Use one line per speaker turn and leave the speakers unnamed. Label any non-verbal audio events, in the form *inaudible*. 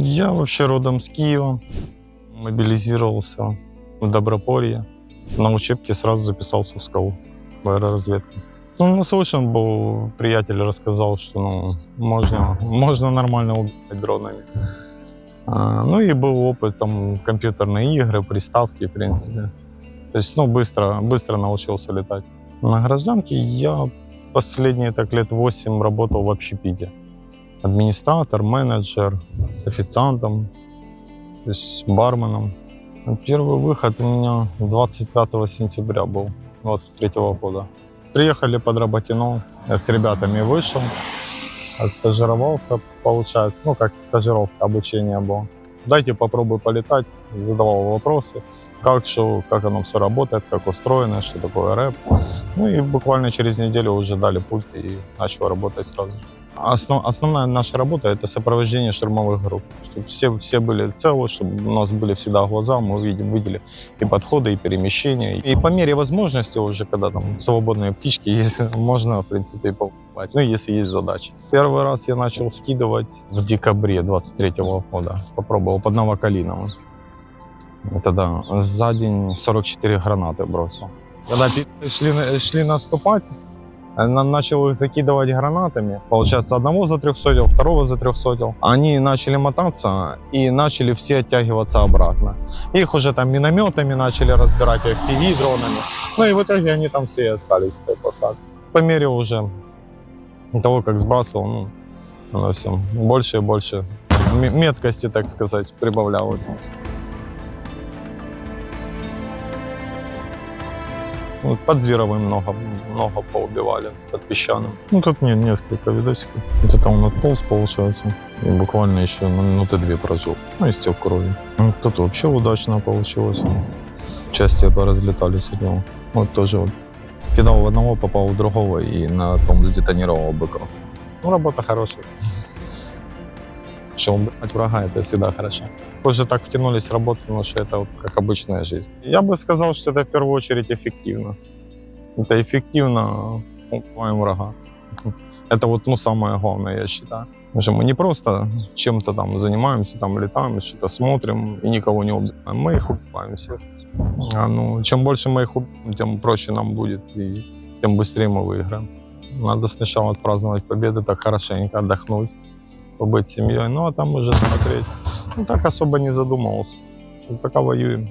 Я вообще родом с Киева. Мобилизировался в Доброполье. На учебке сразу записался в СКАУ, в аэроразведку. Ну, наслышан был, приятель рассказал, что ну, можно, можно нормально убивать дронами. А, ну и был опыт, там, компьютерные игры, приставки, в принципе. То есть, ну, быстро, быстро научился летать. На гражданке я последние так лет 8 работал в общепите. Администратор, менеджер, официантом, то есть барменом. Ну, Первый выход у меня 25 сентября был 23 года. Приехали под Работино, я с ребятами вышел, стажировался, получается, ну как стажировка, обучение было. Дайте попробую полетать, задавал вопросы, как что, как оно все работает, как устроено, что такое рэп. Ну и буквально через неделю уже дали пульт и начал работать сразу же. Основ- основная наша работа это сопровождение штурмовых групп, чтобы все, все были целы, чтобы у нас были всегда глаза, мы видим, видели и подходы, и перемещения. И по мере возможности уже, когда там свободные птички *laughs* есть, можно, в принципе, и побывать, ну, если есть задачи. Первый раз я начал скидывать в декабре 23 года. Попробовал под Новокалиновым. Это да, за день 44 гранаты бросил. Когда шли, шли наступать, я на- начал их закидывать гранатами. Получается, одного затрехсотил, второго затрехсотил. Они начали мотаться и начали все оттягиваться обратно. Их уже там минометами начали разбирать, FPV дронами. Ну и в итоге они там все остались в той посадке. По мере уже того, как сбрасывал, ну, оно все больше и больше меткости, так сказать, прибавлялось. Вот под Зверовым много, много поубивали, под Песчаным. Ну, тут не, несколько видосиков. Это он отполз, получается, и буквально еще минуты две прожил. Ну, и стек крови. Ну, Тут вообще удачно получилось. Части разлетались от него. Вот тоже вот. Кидал в одного, попал в другого и на том сдетонировал быка. Ну, работа хорошая. Что убивать врага, это всегда хорошо. Позже так втянулись в работу, потому что это вот как обычная жизнь. Я бы сказал, что это в первую очередь эффективно. Это эффективно убиваем врага. *laughs* Это вот ну, самое главное, я считаю. Потому что мы не просто чем-то там занимаемся, там летаем, что-то смотрим и никого не убиваем. Мы их убиваем всех. А, ну, чем больше мы их убьем, тем проще нам будет и тем быстрее мы выиграем. Надо сначала отпраздновать победы, так хорошенько отдохнуть, побыть семьей, ну а там уже смотреть. Ну так особо не задумывался. Пока воюем.